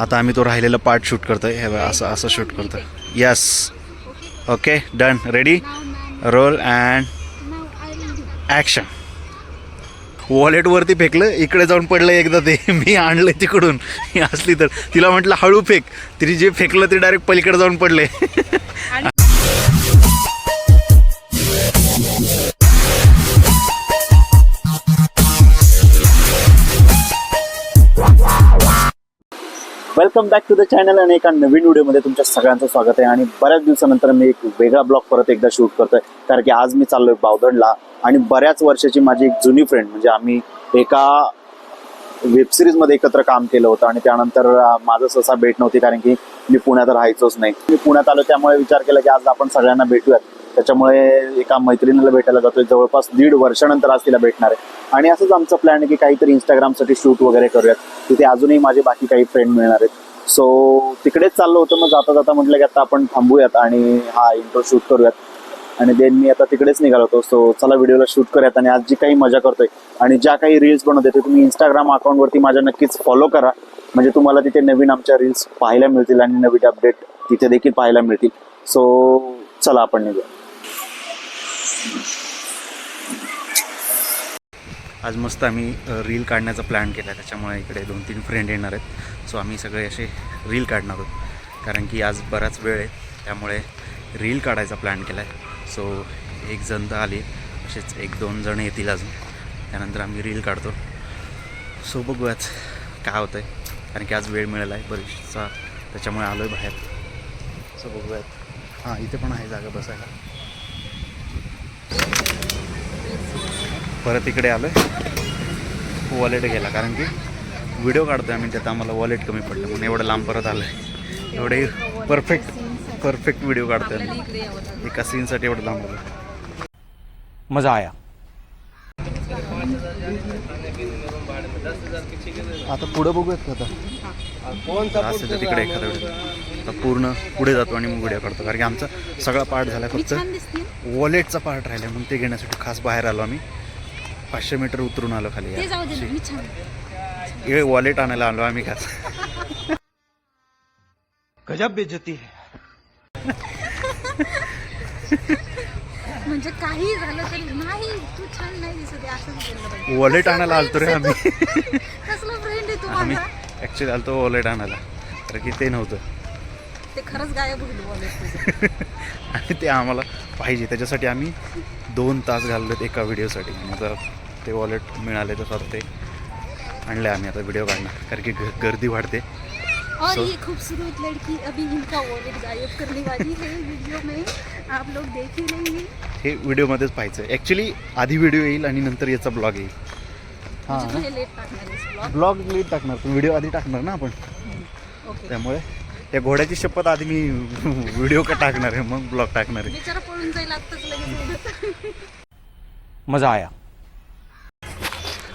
आता आम्ही तो राहिलेला पार्ट शूट करतोय. हे असं असं शूट करतोय. Yes okay done ready roll and action वॉलेटवरती फेकलं इकडे जाऊन पडलं एकदा ते. मी आणलं तिकडून. असली तर. तिला म्हटलं हळू फेक. तिने जे फेकलं ते डायरेक्ट पलीकडे जाऊन पडले. Welcome back to the channel आणि एका नवीन व्हिडिओमध्ये तुमच्या सगळ्यांचं स्वागत आहे. आणि बऱ्याच दिवसानंतर मी एक वेगळा ब्लॉग परत एकदा शूट करतोय. कारण की आज मी चाललोय बावदडला आणि बऱ्याच वर्षाची माझी एक जुनी फ्रेंड म्हणजे आम्ही एका वेबसिरीजमध्ये एकत्र काम केलं होतं आणि त्यानंतर माझं सहसा भेट नव्हती कारण की मी पुण्यात राहायचोच नाही. मी पुण्यात आलो त्यामुळे विचार केला की आज आपण सगळ्यांना भेटूयात. त्याच्यामुळे एका मैत्रिणीला भेटायला जातोय. जवळपास दीड वर्षानंतर आज तिला भेटणार आहे. आणि असंच आमचं प्लॅन आहे की काहीतरी इंस्टाग्रामसाठी शूट वगैरे करूयात. तिथे अजूनही माझे बाकी काही फ्रेंड मिळणार आहेत. सो तिकडेच चाललो होतं. मग जाता जाता म्हटलं की आता आपण थांबूयात आणि हा इंट्रो शूट करूयात. आणि देन मी आता तिकडेच निघालो होतो. सो चला व्हिडिओला शूट करूयात आणि आज जी काही मजा करतोय आणि ज्या काही रील्स बनवते ते तुम्ही इंस्टाग्राम अकाउंटवरती माझ्या नक्कीच फॉलो करा. म्हणजे तुम्हाला तिथे नवीन आमच्या रील्स पाहायला मिळतील आणि नवीन अपडेट तिथे देखील पाहायला मिळतील. सो चला आपण निघूया. आज मस्त आम्ही रील काढण्याचा प्लॅन केला. आहे त्याच्यामुळे इकडे दोन तीन फ्रेंड येणार आहेत. सो आम्ही सगळे असे रील काढणार आहोत. कारण की आज बराच वेळ आहे. त्यामुळे रील काढायचा प्लॅन केला आहे सो एक जण तर आली. असेच एक दोन जण येतील अजून. त्यानंतर आम्ही रील काढतो. सो बघूयात काय होतं आहे कारण की आज वेळ मिळाला आहे बरीचसा. त्याच्यामुळे आलो आहे बाहेर. सो बघूयात. हां इथे पण आहे जागा बसायला. परत इकडे आलो आहे वॉलेट गेला कारण की व्हिडिओ काढतोय आम्ही त्यात आम्हाला वॉलेट कमी पडलं म्हणून एवढं लांब परत आलं आहे एवढे परफेक्ट परफेक्ट व्हिडिओ काढतोय आहे एका सीनसाठी एवढं लांब आलं मजा आया. आता पुढं बघूयात का आता? असं तर तिकडे एखादा व्हिडिओ आता पूर्ण पुढे जातो आणि मग व्हिडिओ काढतो. कारण की आमचा सगळा पार्ट झाला फक्त वॉलेटचा पार्ट राहिला म्हणून ते घेण्यासाठी खास बाहेर आलो आम्ही. पाचशे मीटर उतरून आलो खाली. ते वॉलेट आणायला आलो आम्ही खास. गजब बेइज्जती है. म्हणजे काही झालं तरी नाही तू छान नाही दिसत वॉलेट आणायला आलतो रे आम्ही. कसलं फ्रेंड आहे आम्ही ॲक्च्युली आलतो वॉलेट आणायला. कारण की ते नव्हतं. ते खरंच गायब होईल बोलत आणि ते आम्हाला पाहिजे. त्याच्यासाठी आम्ही दोन तास घाललेत एका व्हिडिओसाठी. आणि आता ते वॉलेट मिळाले तर ते आणले आम्ही. आता व्हिडिओ काढणार. कारण की गर्दी वाढते. और So- ये खूबसूरत लड़की अभी इनका वॉलेट गायब करने वाली है वीडियो में. आप लोग देख ही? हे व्हिडिओमध्येच पाहायचं. ॲक्च्युली आधी व्हिडिओ येईल आणि नंतर याचा ब्लॉग येईल. हां म्हणजे लेट टाकणार ब्लॉग ब्लॉग लेट टाकणार पण व्हिडिओ आधी टाकणार ना आपण. ओके. त्यामुळे त्या घोड्याची शपथ आधी मी व्हिडिओ का टाकणार आहे मग ब्लॉग टाकणार आहे. बिचारा पळून जाईल आत्ताच लगेच मजा आया.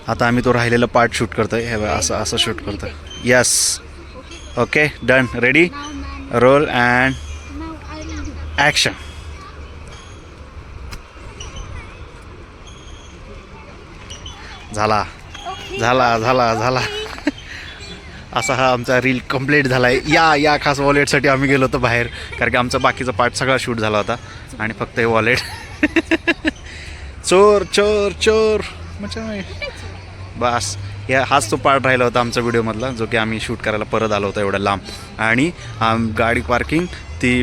आता आम्ही तो राहिलेला पार्ट शूट करतोय. हे बघा, असं असं शूट करतोय. Yes okay done ready roll and नाव आय ॲक्शन झाला. झाला झाला झाला. असा हा आमचा रील कंप्लीट झाला आहे या या खास वॉलेटसाठी आम्ही गेलो होतो बाहेर कारण की आमचा बाकीचा पार्ट सगळा शूट झाला होता आणि फक्त हे वॉलेट चोर चोर चोर. मजा आहे. बस. या हाच तो पार्ट राहिला होता आमचा व्हिडिओमधला जो की आम्ही शूट करायला परत आलो होतो एवढा लांब. आणि आम गाडी पार्किंग ती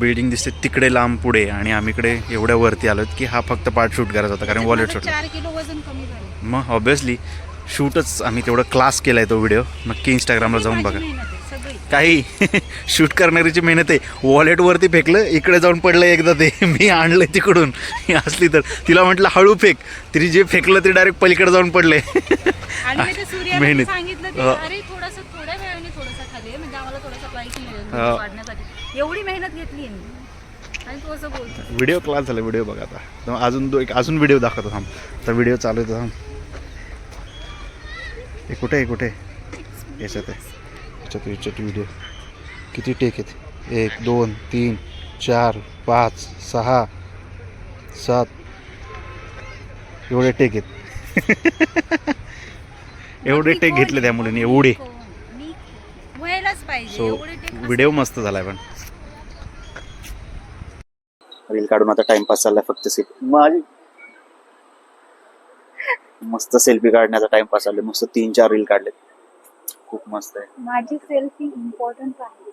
बिल्डिंग दिसते तिकडे लांब पुढे. आणि आम्ही इकडे एवढ्या वरती आलो की हा फक्त पार्ट शूट करायचा होता कारण वॉलेट शूट चार किलो वजन कमी झालं. मग ऑब्विसली शूटच आम्ही तेवढं क्लास केला आहे तो व्हिडिओ नक्की इंस्टाग्रामला जाऊन बघा. काही शूट करणारीची मेहनत आहे. वॉलेटवरती फेकलं इकडे जाऊन पडलं एकदा ते. मी आणलं तिकडून. असली तर. तिला म्हटलं हळू फेक. तिने जे फेकलं ते डायरेक्ट पलीकडे जाऊन पडले. मेहनत. हो. म्हणजे हो. एवढी मेहनत घेतली व्हिडिओ क्लास झाला व्हिडिओ बघा आता. अजून एक अजून व्हिडिओ दाखवतो थांब. तर व्हिडिओ चालू आहे थांब. हे कुठे आहे कुठे याच्यात आहे. याच्यात याच्यात व्हिडिओ किती टेक आहेत? एक दोन तीन चार पाच सहा सात. एवढे टेक आहेत. एवढे टेक घेतले त्या मुलीने एवढे. सो व्हिडिओ मस्त झालाय पण. रील काढून आता टाइमपास चाललाय फक्त सेल्फी माझी मस्त सेल्फी काढण्याचा टाइमपास चाललाय मस्त तीन चार रील काढले खूप मस्त आहे. माझी सेल्फी इम्पॉर्टंट आहे.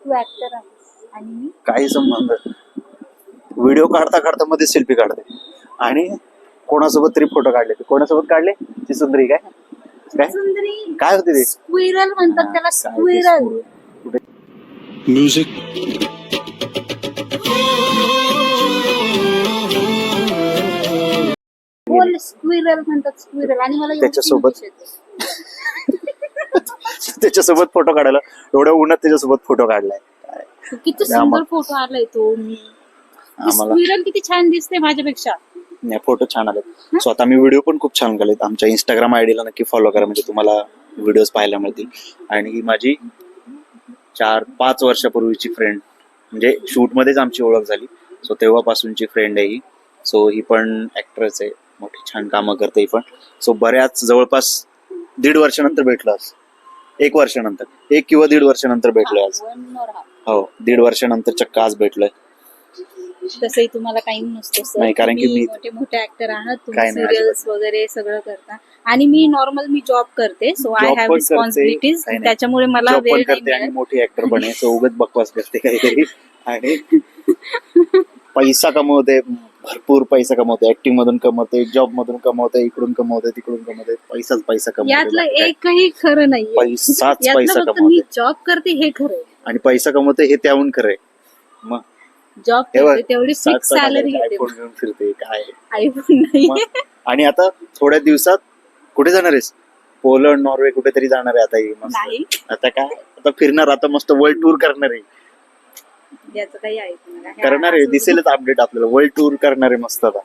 तू ऍक्टर आहेस. आणि मी? काही संबंध. व्हिडिओ काढता काढता मध्ये सेल्फी काढते. आणि कोणासोबत तरी फोटो काढले ते. कोणासोबत काढले? ती सुंदरी काय? काय? सुंदरी. काय होते ते? स्क्विरल म्हणतात त्याला स्क्विरल कुठे? स्क्विरल म्हणतात स्क्विरल आणि मला त्याच्यासोबत-. त्याच्यासोबत फोटो काढायला. एवढ्या उन्हात त्याच्यासोबत फोटो काढलाय. किती सुंदर फोटो आलाय तो. स्क्विरल किती छान दिसते माझ्यापेक्षा. नाही फोटो छान आले स्वतः मी व्हिडिओ पण खूप छान केलेत. आमच्या इंस्टाग्राम आयडीला नक्की फॉलो करा. म्हणजे तुम्हाला व्हिडिओज पाहायला मिळतील. आणि ही माझी चार पाच वर्षापूर्वीची फ्रेंड म्हणजे शूटमध्येच आमची ओळख झाली. सो तेव्हापासूनची फ्रेंड आहे ही. सो ही पण ऍक्ट्रेस आहे. मोठी छान कामं करते पण. सो बऱ्याच जवळपास दीड वर्षानंतर भेटलो आज. एक वर्षानंतर. एक किंवा दीड वर्षानंतर भेटलोय आज. हो दीड वर्षानंतर चक्क आज भेटलोय. तसंही तुम्हाला टाइम नसतो सर नाही, कारण की तुम्ही मी- मोठे मोठे ऍक्टर आहात तुम्ही नाही, सिरियल्स वगैरे सगळं करता. आणि मी नॉर्मल मी जॉब करते सो आय Job हॅव पण करते, रिस्पॉन्सिबिलिटीज काही नाही. त्याच्यामुळे मला जॉब वेळ नाही करते आणि मिळत. मोठी ऍक्टर पण आहे सो उगाच बकवास करते काहीतरी. आणि पैसा कमवते भरपूर पैसा कमवते. ऍक्टिंग मधून कमवते जॉब मधून कमवते इकडून कमवते तिकडून कमवते. पैसाच पैसा कमवते. यातलं. एकही खरं नाही पैसाच पैसा यातलं फक्त मी कमवते. जॉब करते हे खरं आणि पैसा कमवते हे त्याहून खरंय मग जॉब हे करते तेवढी सात फिक्स सात सॅलरी घेते iPhone घेऊन फिरते काय आयफोन नाही. मग? आणि आता थोड्या दिवसात कुठे जाणार आहेस? पोलंड नॉर्वे कुठेतरी जाणार आहे आता ही नाही. मस्त आता काय? आता फिरणार आता मस्त वर्ल्ड टूर करणार आहे. याचं काही ऐकू नका. हे करणार आहे दिसेलच अपडेट आपल्याला. वर्ल्ड टूर करणार आहे मस्त आता.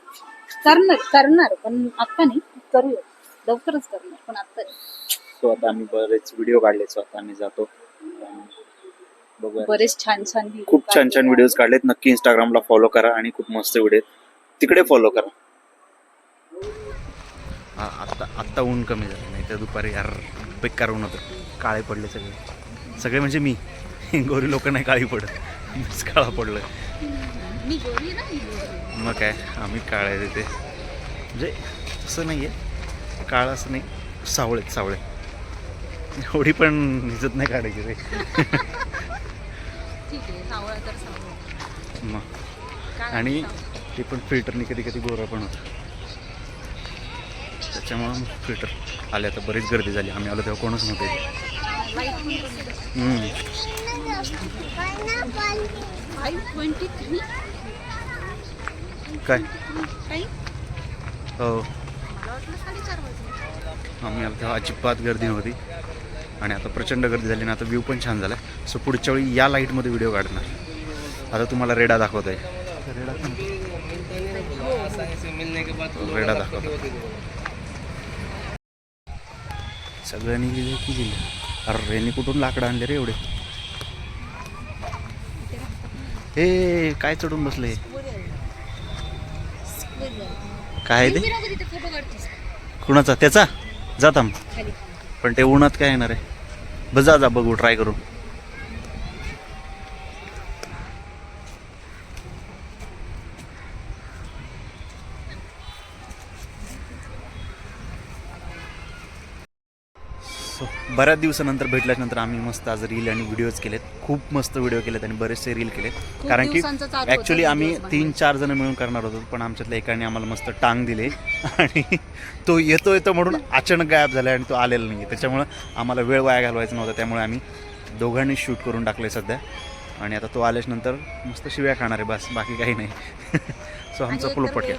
करणार करणार पण आता नाही. करूया. लवकरच करणार पण आता नाही. सो आता आम्ही बरेच व्हिडिओ काढले सो आता आम्ही जातो. बघूया. बरेच छान छान video खूप छान छान काढले व्हिडिओज काढलेत. नक्की इंस्टाग्रामला फॉलो करा आणि खूप मस्त व्हिडिओ तिकडे फॉलो करा. आता आत्ता ऊन कमी झालं नाही तर दुपारी यार बेकार ऊन होतं काळे पडले सगळे. सगळे म्हणजे मी. गोरी लोक नाही काळी पडत. काळा पडलं. मग काय आम्ही काळे तिथे. म्हणजे तसं नाही आहे काळं असं नाही सावळेत सावळे एवढी पण इज्जत नाही काढायची रे मग. आणि. ते पण फिल्टरने कधी कधी गोरा पण होतं त्याच्यामुळं फिल्टर आले आता बरीच गर्दी झाली. आम्ही आलो तेव्हा कोणच नव्हते. Light पण कमी. हम्म. 523 काय? काही हो. मला वाटलं साडेचार वाजले आम्ही तेव्हा अजिबात गर्दी नव्हती. आणि आता प्रचंड गर्दी झाली आणि आता व्ह्यू पण छान झाला सो पुढच्या वेळी या लाईटमध्ये व्हिडिओ काढणार. आता तुम्हाला रेडा दाखवत आहे. रेडा दाखवतो. सगळ्यांनी गेले की गेले अरे रेनी कुठून लाकडं आणले रे एवढे? हे काय चढून बसले? काय ते? कुणाचा? त्याचा? जाता पण ते उन्हात काय येणार आहे? बस जा जा बघू ट्राय करू. So, बऱ्याच दिवसानंतर भेटल्यानंतर आम्ही मस्त आज रील आणि व्हिडिओज केलेत. खूप मस्त व्हिडिओ केलेत आणि बरेचसे रील केलेत. कारण की दिवसांचं चालू होतं ॲक्च्युली आम्ही videos तीन चार जण मिळून करणार होतो पण आमच्यातल्या एकाने आम्हाला मस्त टांग दिले. आणि तो येतो येतो म्हणून अचानक गायब झाला आणि तो आलेला नाही त्याच्यामुळं आम्हाला वेळ वाया घालवायचा नव्हता. त्यामुळे आम्ही दोघांनी शूट करून टाकले सध्या. आणि आता तो आल्याच नंतर मस्त शिव्या खाणार आहे बस बाकी काही नाही. सो आणि आमचा फुलपट आहे.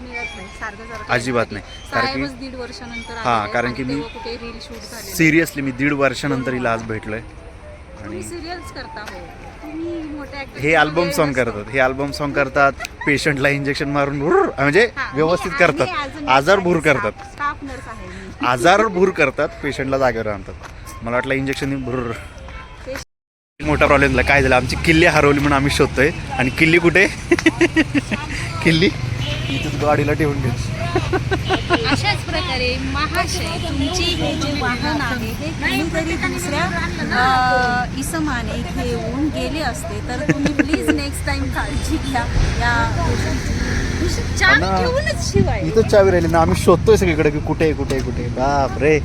अजिबात येण्यासाठी. नाही. कारण की- साहेबच दीड वर्षानंतर हा, कारण आणि की मी- सिरियसली मी दीड वर्षानंतर हिला आज भेटलोय. आणि तुम्ही सिरियल्स करता हो. हे अल्बम सॉन्ग. करतात. हे अल्बम सॉन्ग करतात. पेशंटला इंजेक्शन मारून म्हणजे हा, व्यवस्थित करतात. आजार भूर आहे, करतात. आहे. आजार भूर करतात. पेशंटला जागेवर आणतात. मला वाटलं इंजेक्शन भूर. मोठा प्रॉब्लेम झाला. काय झालं? आमची किल्ली हरवली म्हणून आम्ही शोधतोय. आणि किल्ली कुठे? किल्ली? इथं गाडीला ठेवून घे. अशाच प्रकारे महाशय तुमची हे जे वाहन आहे हे कुणीतरी दुसऱ्या इसमाने घेऊन गेले असते. तर तुम्ही प्लीज नेक्स्ट टाइम काळजी घ्या या गोष्टीची. चावी. ठेवूनच शिवाय. इथंच चावी राहिली ना. आम्ही शोधतोय सगळीकडे की कुठे आहे, कुठे कुठे. बाप रे